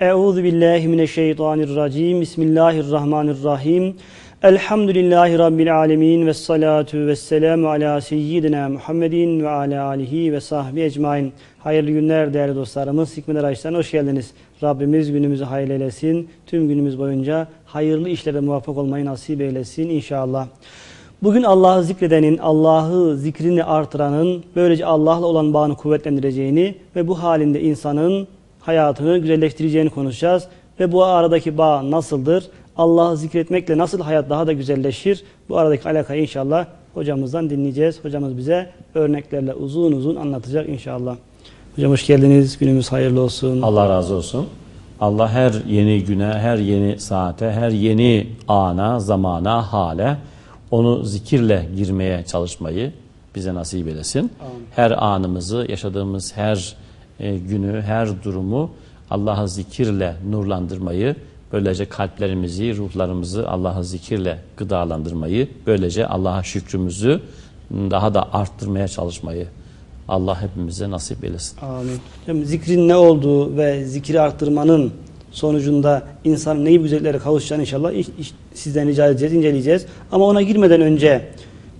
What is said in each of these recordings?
Euzu billahi mineşşeytanirracim. Bismillahirrahmanirrahim. Elhamdülillahi rabbil alamin ve salatu vesselamu ala seyyidina Muhammedin ve ala alihi ve sahbihi ecmaîn. Hayırlı günler değerli dostlarımız. Hikmet Araç'tan hoş geldiniz. Rabbimiz günümüzü hayırlı eylesin. Tüm günümüz boyunca hayırlı işlere muvaffak olmayı nasip eylesin inşallah. Bugün Allah'ı zikredenin, Allah'ı zikrini artıranın, böylece Allah'la olan bağını kuvvetlendireceğini ve bu halinde insanın hayatını güzelleştireceğini konuşacağız. Ve bu aradaki bağ nasıldır? Allah'ı zikretmekle nasıl hayat daha da güzelleşir? Bu aradaki alakayı inşallah hocamızdan dinleyeceğiz. Hocamız bize örneklerle uzun uzun anlatacak inşallah. Hocam hoş geldiniz. Günümüz hayırlı olsun. Allah razı olsun. Allah her yeni güne, her yeni saate, her yeni ana, zamana, hale onu zikirle girmeye çalışmayı bize nasip eylesin. Her anımızı, yaşadığımız her e, günü, her durumu Allah'a zikirle nurlandırmayı, böylece kalplerimizi, ruhlarımızı Allah'a zikirle gıdalandırmayı, böylece Allah'a şükrümüzü daha da arttırmaya çalışmayı Allah hepimize nasip eylesin. Amin. Hocam zikrin ne olduğu ve zikri arttırmanın sonucunda insan neyi güzelliklere kavuşacağını inşallah iş- iş- sizden rica edeceğiz, inceleyeceğiz. Ama ona girmeden önce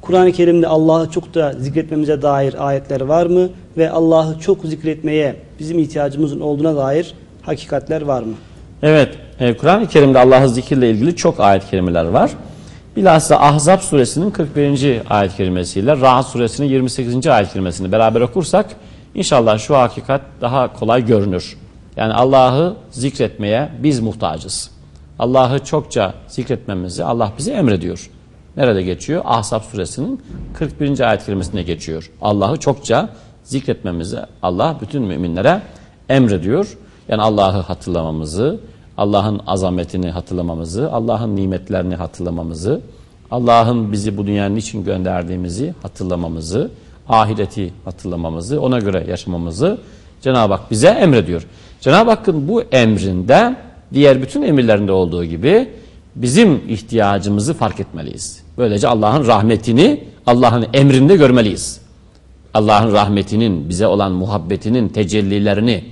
Kur'an-ı Kerim'de Allah'ı çok da zikretmemize dair ayetler var mı? Ve Allah'ı çok zikretmeye bizim ihtiyacımızın olduğuna dair hakikatler var mı? Evet, e, Kur'an-ı Kerim'de Allah'ı zikirle ilgili çok ayet-i kerimeler var. Bilhassa Ahzab suresinin 41. ayet-i kerimesiyle Rahat suresinin 28. ayet-i kerimesini beraber okursak inşallah şu hakikat daha kolay görünür. Yani Allah'ı zikretmeye biz muhtacız. Allah'ı çokça zikretmemizi Allah bize emrediyor. Nerede geçiyor? Ahzab suresinin 41. ayet-i kerimesinde geçiyor. Allah'ı çokça zikretmemizi Allah bütün müminlere emrediyor. Yani Allah'ı hatırlamamızı, Allah'ın azametini hatırlamamızı, Allah'ın nimetlerini hatırlamamızı, Allah'ın bizi bu dünyanın için gönderdiğimizi hatırlamamızı, ahireti hatırlamamızı, ona göre yaşamamızı Cenab-ı Hak bize emrediyor. Cenab-ı Hakk'ın bu emrinde diğer bütün emirlerinde olduğu gibi bizim ihtiyacımızı fark etmeliyiz. Böylece Allah'ın rahmetini Allah'ın emrinde görmeliyiz. Allah'ın rahmetinin, bize olan muhabbetinin tecellilerini,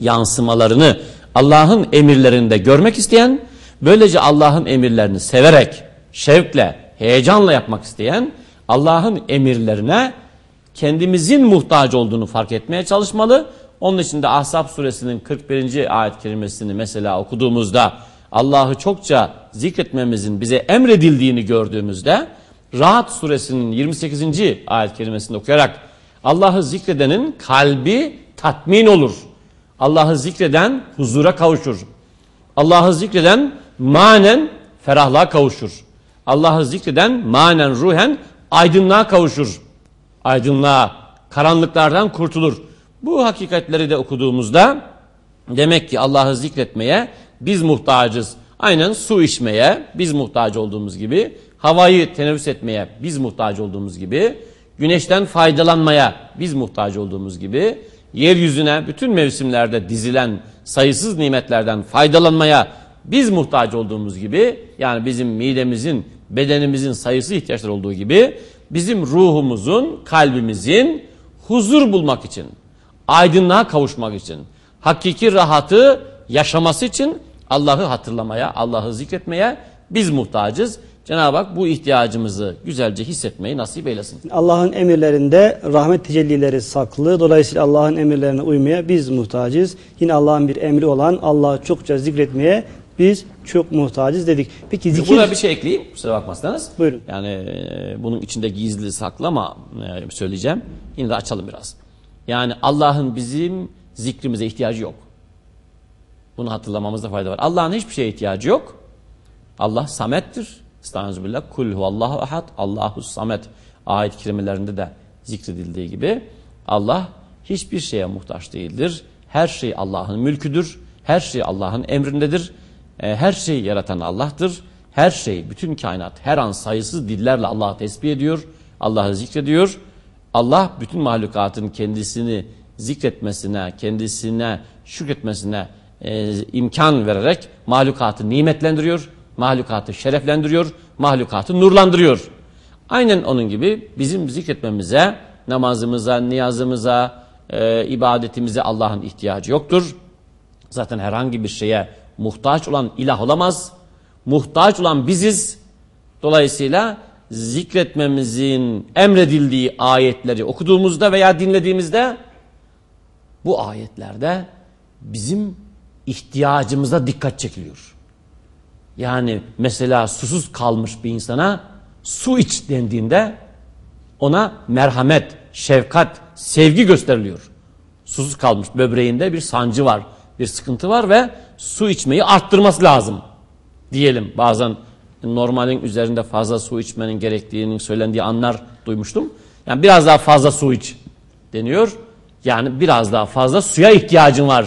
yansımalarını Allah'ın emirlerinde görmek isteyen, böylece Allah'ın emirlerini severek, şevkle, heyecanla yapmak isteyen, Allah'ın emirlerine kendimizin muhtaç olduğunu fark etmeye çalışmalı. Onun için de Ahzab suresinin 41. ayet kelimesini mesela okuduğumuzda Allah'ı çokça zikretmemizin bize emredildiğini gördüğümüzde Rahat suresinin 28. ayet kelimesini okuyarak Allah'ı zikredenin kalbi tatmin olur. Allah'ı zikreden huzura kavuşur. Allah'ı zikreden manen ferahlığa kavuşur. Allah'ı zikreden manen ruhen aydınlığa kavuşur. Aydınlığa, karanlıklardan kurtulur. Bu hakikatleri de okuduğumuzda demek ki Allah'ı zikretmeye biz muhtacız. Aynen su içmeye biz muhtaç olduğumuz gibi, havayı teneffüs etmeye biz muhtaç olduğumuz gibi, güneşten faydalanmaya biz muhtaç olduğumuz gibi, yeryüzüne bütün mevsimlerde dizilen sayısız nimetlerden faydalanmaya biz muhtaç olduğumuz gibi, yani bizim midemizin, bedenimizin sayısı ihtiyaçlar olduğu gibi, bizim ruhumuzun, kalbimizin huzur bulmak için, aydınlığa kavuşmak için, hakiki rahatı yaşaması için Allah'ı hatırlamaya, Allah'ı zikretmeye biz muhtacız. Cenab-ı Hak bu ihtiyacımızı güzelce hissetmeyi nasip eylesin. Allah'ın emirlerinde rahmet tecellileri saklı. Dolayısıyla Allah'ın emirlerine uymaya biz muhtacız. Yine Allah'ın bir emri olan Allah'ı çokça zikretmeye biz çok muhtacız dedik. Peki zikir... Buna bir şey ekleyeyim kusura bakmazsanız. Buyurun. Yani e, bunun içinde gizli saklı ama e, söyleyeceğim. Yine de açalım biraz. Yani Allah'ın bizim zikrimize ihtiyacı yok. Bunu hatırlamamızda fayda var. Allah'ın hiçbir şeye ihtiyacı yok. Allah samettir. Estağfirullah. Kul huvallahu ahad. Allahu samet. Ayet kelimelerinde de zikredildiği gibi Allah hiçbir şeye muhtaç değildir. Her şey Allah'ın mülküdür. Her şey Allah'ın emrindedir. E, her şeyi yaratan Allah'tır. Her şey, bütün kainat her an sayısız dillerle Allah'ı tesbih ediyor. Allah'ı zikrediyor. Allah bütün mahlukatın kendisini zikretmesine, kendisine şükretmesine e, imkan vererek mahlukatı nimetlendiriyor, mahlukatı şereflendiriyor, mahlukatı nurlandırıyor. Aynen onun gibi bizim zikretmemize, namazımıza, niyazımıza, e, ibadetimize Allah'ın ihtiyacı yoktur. Zaten herhangi bir şeye muhtaç olan ilah olamaz. Muhtaç olan biziz. Dolayısıyla zikretmemizin emredildiği ayetleri okuduğumuzda veya dinlediğimizde bu ayetlerde bizim ihtiyacımıza dikkat çekiliyor. Yani mesela susuz kalmış bir insana su iç dendiğinde ona merhamet, şefkat, sevgi gösteriliyor. Susuz kalmış böbreğinde bir sancı var, bir sıkıntı var ve su içmeyi arttırması lazım diyelim. Bazen normalin üzerinde fazla su içmenin gerektiğinin söylendiği anlar duymuştum. Yani biraz daha fazla su iç deniyor. Yani biraz daha fazla suya ihtiyacın var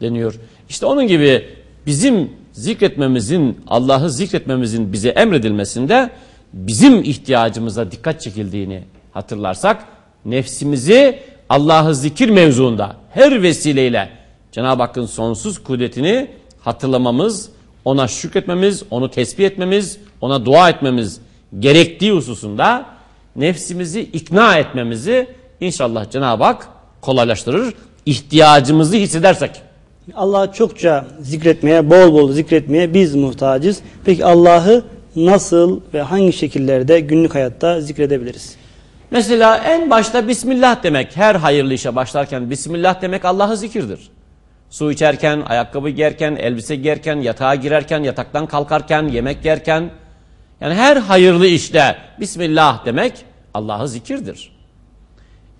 deniyor. İşte onun gibi bizim zikretmemizin, Allah'ı zikretmemizin bize emredilmesinde bizim ihtiyacımıza dikkat çekildiğini hatırlarsak nefsimizi Allah'ı zikir mevzuunda her vesileyle Cenab-ı Hakk'ın sonsuz kudretini hatırlamamız, ona şükretmemiz, onu tesbih etmemiz, ona dua etmemiz gerektiği hususunda nefsimizi ikna etmemizi inşallah Cenab-ı Hak kolaylaştırır. İhtiyacımızı hissedersek. Allah'ı çokça zikretmeye, bol bol zikretmeye biz muhtacız. Peki Allah'ı nasıl ve hangi şekillerde günlük hayatta zikredebiliriz? Mesela en başta Bismillah demek. Her hayırlı işe başlarken Bismillah demek Allah'ı zikirdir. Su içerken, ayakkabı giyerken, elbise giyerken, yatağa girerken, yataktan kalkarken, yemek yerken. Yani her hayırlı işte Bismillah demek Allah'ı zikirdir.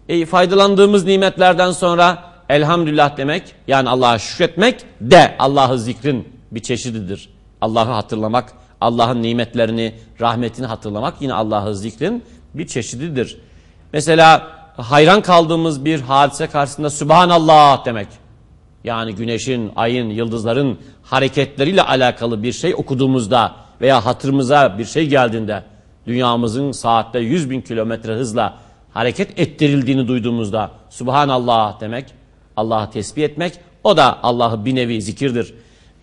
E, faydalandığımız nimetlerden sonra elhamdülillah demek yani Allah'a şükretmek de Allah'ı zikrin bir çeşididir. Allah'ı hatırlamak, Allah'ın nimetlerini, rahmetini hatırlamak yine Allah'ı zikrin bir çeşididir. Mesela hayran kaldığımız bir hadise karşısında Subhanallah demek. Yani güneşin, ayın, yıldızların hareketleriyle alakalı bir şey okuduğumuzda veya hatırımıza bir şey geldiğinde dünyamızın saatte 100 bin kilometre hızla hareket ettirildiğini duyduğumuzda Subhanallah demek, Allah'ı tesbih etmek o da Allah'ı bir nevi zikirdir.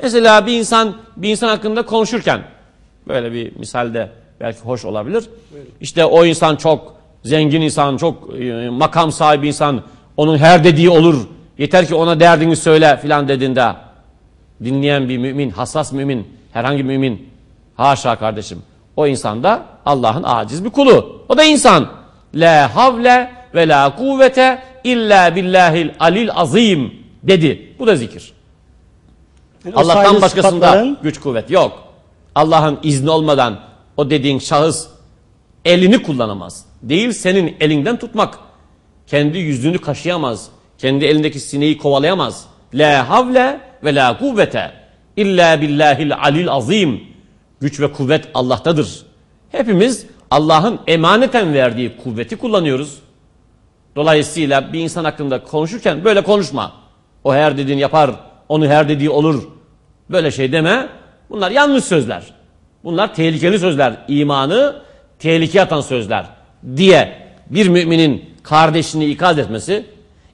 Mesela bir insan bir insan hakkında konuşurken böyle bir misalde belki hoş olabilir. İşte o insan çok zengin insan, çok e, makam sahibi insan, onun her dediği olur. Yeter ki ona derdini söyle filan dediğinde dinleyen bir mümin, hassas mümin, herhangi mümin haşa kardeşim. O insan da Allah'ın aciz bir kulu. O da insan. La havle ve la kuvvete illa billahil alil azim dedi. Bu da zikir. Yani Allah'tan başkasında sıfatların güç kuvvet yok. Allah'ın izni olmadan o dediğin şahıs elini kullanamaz. Değil senin elinden tutmak. Kendi yüzünü kaşıyamaz. Kendi elindeki sineği kovalayamaz. La havle ve la kuvvete illa billahil alil azim. Güç ve kuvvet Allah'tadır. Hepimiz Allah'ın emaneten verdiği kuvveti kullanıyoruz. Dolayısıyla bir insan hakkında konuşurken böyle konuşma. O her dediğini yapar, onu her dediği olur. Böyle şey deme. Bunlar yanlış sözler. Bunlar tehlikeli sözler. İmanı tehlikeye atan sözler diye bir müminin kardeşini ikaz etmesi,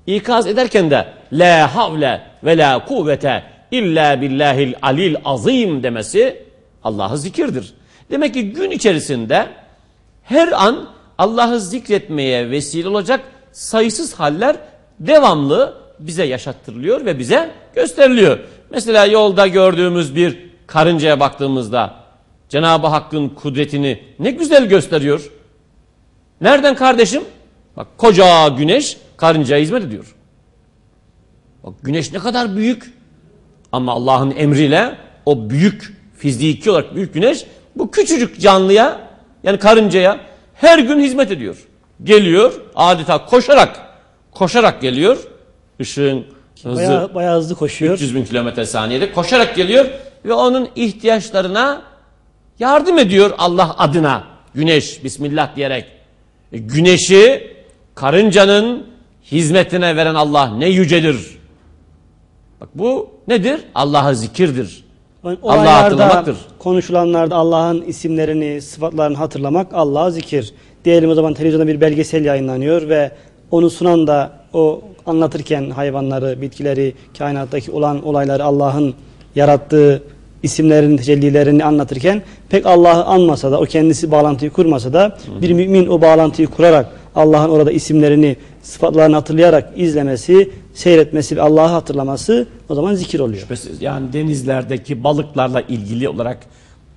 ikaz ederken de la havle ve la kuvvete illa billahil alil azim demesi Allah'ı zikirdir. Demek ki gün içerisinde her an Allah'ı zikretmeye vesile olacak sayısız haller devamlı bize yaşattırılıyor ve bize gösteriliyor. Mesela yolda gördüğümüz bir karıncaya baktığımızda Cenab-ı Hakk'ın kudretini ne güzel gösteriyor. Nereden kardeşim? Bak koca güneş karıncaya hizmet ediyor. Bak güneş ne kadar büyük ama Allah'ın emriyle o büyük fiziki olarak büyük güneş bu küçücük canlıya yani karıncaya her gün hizmet ediyor. Geliyor adeta koşarak koşarak geliyor. Işığın hızı bayağı, bayağı hızlı koşuyor. 300 bin kilometre saniyede koşarak geliyor ve onun ihtiyaçlarına yardım ediyor Allah adına. Güneş Bismillah diyerek. E, güneşi karıncanın hizmetine veren Allah ne yücedir. Bak bu nedir? Allah'a zikirdir. Olaylarda, hatırlamaktır. Konuşulanlarda Allah'ın isimlerini, sıfatlarını hatırlamak Allah'a zikir. Diyelim o zaman televizyonda bir belgesel yayınlanıyor ve onu sunan da o anlatırken hayvanları, bitkileri, kainattaki olan olayları Allah'ın yarattığı isimlerin tecellilerini anlatırken pek Allah'ı anmasa da o kendisi bağlantıyı kurmasa da bir mümin o bağlantıyı kurarak Allah'ın orada isimlerini, sıfatlarını hatırlayarak izlemesi, seyretmesi ve Allah'ı hatırlaması o zaman zikir oluyor. Şüphesiz yani denizlerdeki balıklarla ilgili olarak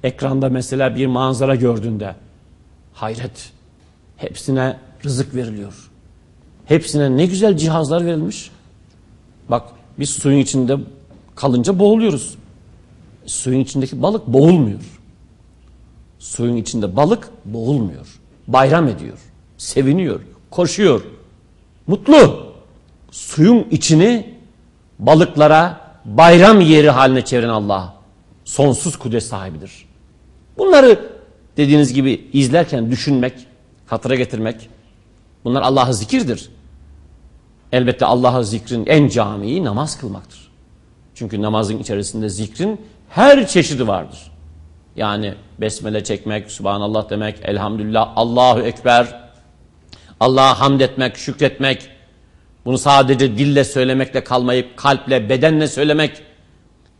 ekranda mesela bir manzara gördüğünde hayret hepsine rızık veriliyor. Hepsine ne güzel cihazlar verilmiş. Bak biz suyun içinde kalınca boğuluyoruz. Suyun içindeki balık boğulmuyor. Suyun içinde balık boğulmuyor. Bayram ediyor. Seviniyor. Koşuyor. Mutlu. Suyun içini balıklara bayram yeri haline çeviren Allah sonsuz kudret sahibidir. Bunları dediğiniz gibi izlerken düşünmek, hatıra getirmek bunlar Allah'ı zikirdir. Elbette Allah'ı zikrin en camii namaz kılmaktır. Çünkü namazın içerisinde zikrin her çeşidi vardır. Yani besmele çekmek, Subhanallah demek, Elhamdülillah, Allahu Ekber, Allah'a hamd etmek, şükretmek, bunu sadece dille söylemekle kalmayıp kalple, bedenle söylemek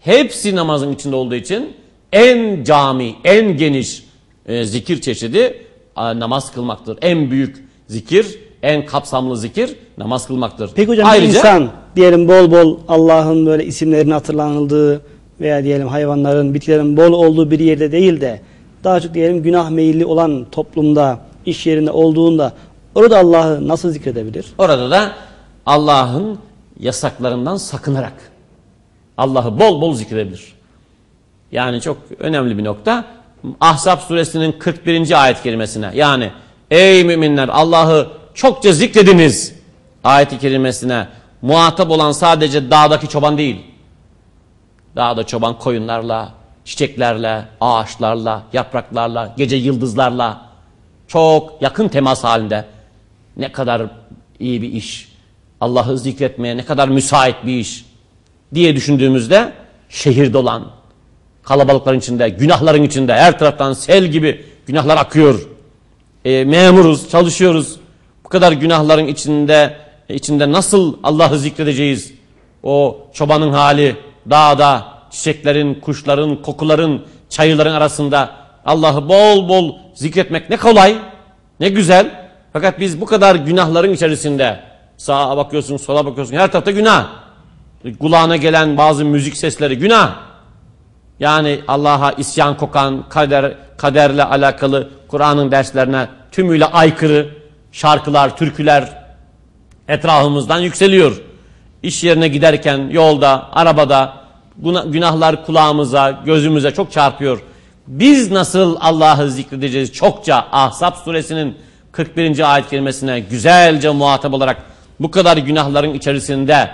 hepsi namazın içinde olduğu için en cami, en geniş e, zikir çeşidi namaz kılmaktır. En büyük zikir, en kapsamlı zikir namaz kılmaktır. Peki hocam Ayrıca insan diyelim bol bol Allah'ın böyle isimlerinin hatırlanıldığı veya diyelim hayvanların, bitkilerin bol olduğu bir yerde değil de daha çok diyelim günah meyilli olan toplumda, iş yerinde olduğunda orada Allah'ı nasıl zikredebilir? orada da Allah'ın yasaklarından sakınarak Allah'ı bol bol zikredebilir. Yani çok önemli bir nokta. Ahzab suresinin 41. ayet kerimesine yani ey müminler Allah'ı çokça zikrediniz ayet-i kerimesine muhatap olan sadece dağdaki çoban değil. Dağda çoban koyunlarla, çiçeklerle, ağaçlarla, yapraklarla, gece yıldızlarla çok yakın temas halinde. Ne kadar iyi bir iş. Allah'ı zikretmeye ne kadar müsait bir iş diye düşündüğümüzde şehirde olan kalabalıkların içinde, günahların içinde her taraftan sel gibi günahlar akıyor. E, memuruz, çalışıyoruz. Bu kadar günahların içinde içinde nasıl Allah'ı zikredeceğiz? O çobanın hali dağda, çiçeklerin, kuşların, kokuların, çayırların arasında Allah'ı bol bol zikretmek ne kolay, ne güzel. Fakat biz bu kadar günahların içerisinde sağa bakıyorsun, sola bakıyorsun, her tarafta günah. Kulağına gelen bazı müzik sesleri günah. Yani Allah'a isyan kokan, kader, kaderle alakalı Kur'an'ın derslerine tümüyle aykırı şarkılar, türküler etrafımızdan yükseliyor. İş yerine giderken, yolda, arabada günahlar kulağımıza, gözümüze çok çarpıyor. Biz nasıl Allah'ı zikredeceğiz? Çokça Ahzab suresinin 41. ayet kelimesine güzelce muhatap olarak bu kadar günahların içerisinde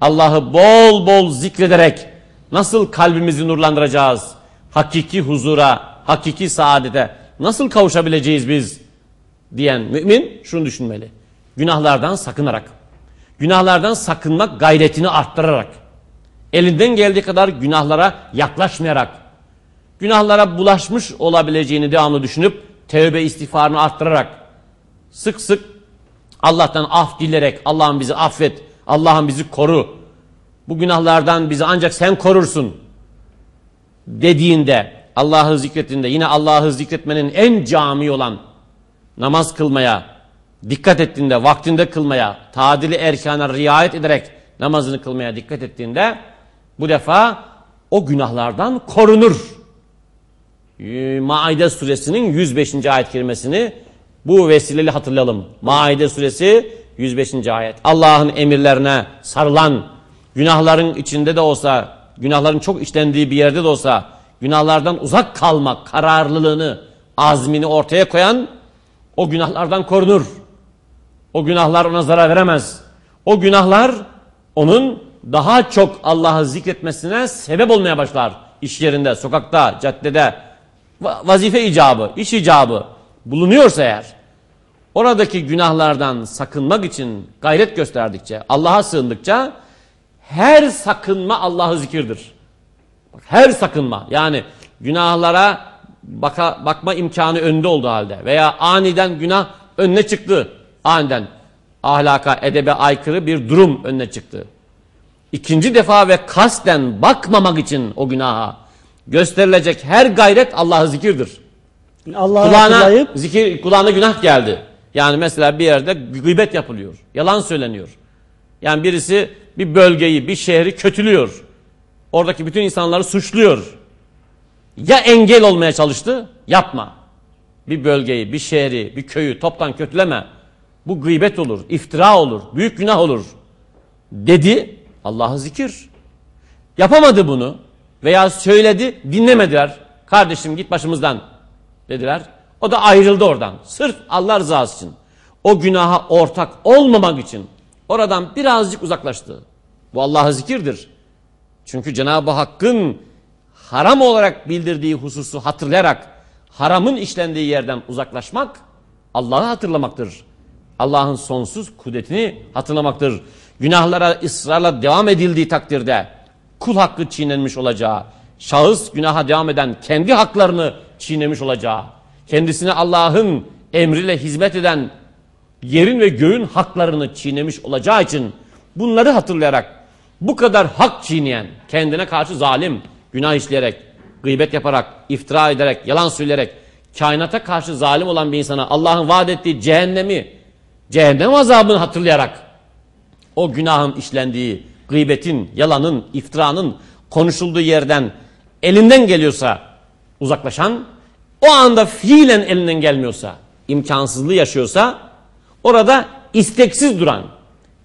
Allah'ı bol bol zikrederek nasıl kalbimizi nurlandıracağız? Hakiki huzura, hakiki saadete nasıl kavuşabileceğiz biz? Diyen mümin şunu düşünmeli. Günahlardan sakınarak, günahlardan sakınmak gayretini arttırarak, elinden geldiği kadar günahlara yaklaşmayarak, günahlara bulaşmış olabileceğini devamlı düşünüp tevbe istiğfarını arttırarak, sık sık Allah'tan af dilerek, Allah'ım bizi affet, Allah'ım bizi koru, bu günahlardan bizi ancak sen korursun dediğinde, Allah'ı zikrettiğinde, yine Allah'ı zikretmenin en cami olan namaz kılmaya, dikkat ettiğinde, vaktinde kılmaya, tadili erkana riayet ederek namazını kılmaya dikkat ettiğinde, bu defa o günahlardan korunur. Maide suresinin 105. ayet kelimesini bu vesileyle hatırlayalım. Maide suresi 105. ayet. Allah'ın emirlerine sarılan, günahların içinde de olsa, günahların çok işlendiği bir yerde de olsa, günahlardan uzak kalmak, kararlılığını, azmini ortaya koyan o günahlardan korunur. O günahlar ona zarar veremez. O günahlar onun daha çok Allah'ı zikretmesine sebep olmaya başlar. İş yerinde, sokakta, caddede, vazife icabı, iş icabı bulunuyorsa eğer, oradaki günahlardan sakınmak için gayret gösterdikçe, Allah'a sığındıkça, her sakınma Allah'ı zikirdir. Bak, her sakınma yani günahlara baka, bakma imkanı önünde olduğu halde veya aniden günah önüne çıktı. Aniden ahlaka, edebe aykırı bir durum önüne çıktı. İkinci defa ve kasten bakmamak için o günaha gösterilecek her gayret Allah'ı zikirdir. Allah'ı Kulağına hatırlayıp zikir kulağına günah geldi. Yani mesela bir yerde gıybet yapılıyor. Yalan söyleniyor. Yani birisi bir bölgeyi, bir şehri kötülüyor. Oradaki bütün insanları suçluyor. Ya engel olmaya çalıştı? Yapma. Bir bölgeyi, bir şehri, bir köyü toptan kötüleme. Bu gıybet olur, iftira olur, büyük günah olur. Dedi Allah'ı zikir. Yapamadı bunu veya söyledi dinlemediler. Kardeşim git başımızdan dediler. O da ayrıldı oradan. Sırf Allah rızası için. O günaha ortak olmamak için oradan birazcık uzaklaştı. Bu Allah'ı zikirdir. Çünkü Cenab-ı Hakk'ın haram olarak bildirdiği hususu hatırlayarak haramın işlendiği yerden uzaklaşmak Allah'ı hatırlamaktır. Allah'ın sonsuz kudretini hatırlamaktır. Günahlara ısrarla devam edildiği takdirde kul hakkı çiğnenmiş olacağı, şahıs günaha devam eden kendi haklarını çiğnemiş olacağı, kendisine Allah'ın emriyle hizmet eden yerin ve göğün haklarını çiğnemiş olacağı için bunları hatırlayarak bu kadar hak çiğneyen, kendine karşı zalim, günah işleyerek, gıybet yaparak, iftira ederek, yalan söyleyerek, kainata karşı zalim olan bir insana Allah'ın vaat ettiği cehennemi, cehennem azabını hatırlayarak o günahın işlendiği, gıybetin, yalanın, iftiranın konuşulduğu yerden elinden geliyorsa uzaklaşan, o anda fiilen elinden gelmiyorsa, imkansızlığı yaşıyorsa, orada isteksiz duran,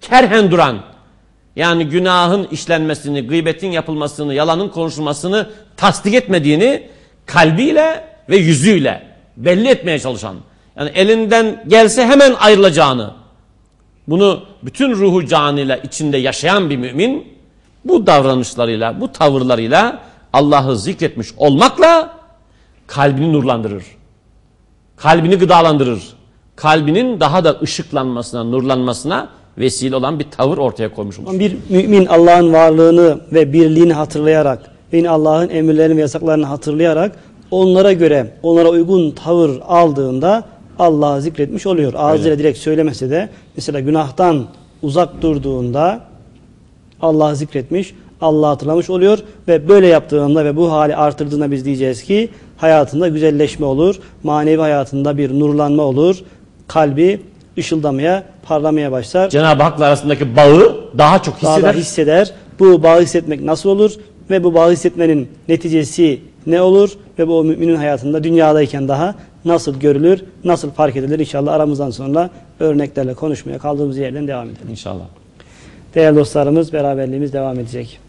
kerhen duran, yani günahın işlenmesini, gıybetin yapılmasını, yalanın konuşulmasını tasdik etmediğini kalbiyle ve yüzüyle belli etmeye çalışan, yani elinden gelse hemen ayrılacağını, bunu bütün ruhu canıyla içinde yaşayan bir mümin bu davranışlarıyla, bu tavırlarıyla Allah'ı zikretmiş olmakla kalbini nurlandırır. Kalbini gıdalandırır. Kalbinin daha da ışıklanmasına, nurlanmasına vesile olan bir tavır ortaya koymuş olur. bir mümin Allah'ın varlığını ve birliğini hatırlayarak yine Allah'ın emirlerini ve yasaklarını hatırlayarak onlara göre, onlara uygun tavır aldığında Allah'ı zikretmiş oluyor. Ağzıyla direkt söylemese de mesela günahtan uzak durduğunda Allah'ı zikretmiş, Allah'ı hatırlamış oluyor ve böyle yaptığında ve bu hali artırdığında biz diyeceğiz ki hayatında güzelleşme olur, manevi hayatında bir nurlanma olur, kalbi ışıldamaya, parlamaya başlar. Cenab-ı Hak'la arasındaki bağı daha çok Daha hisseder. da hisseder. Bu bağı hissetmek nasıl olur ve bu bağı hissetmenin neticesi ne olur ve bu müminin hayatında dünyadayken daha nasıl görülür, nasıl fark edilir inşallah aramızdan sonra örneklerle konuşmaya kaldığımız yerden devam edelim. İnşallah. Değerli dostlarımız beraberliğimiz devam edecek.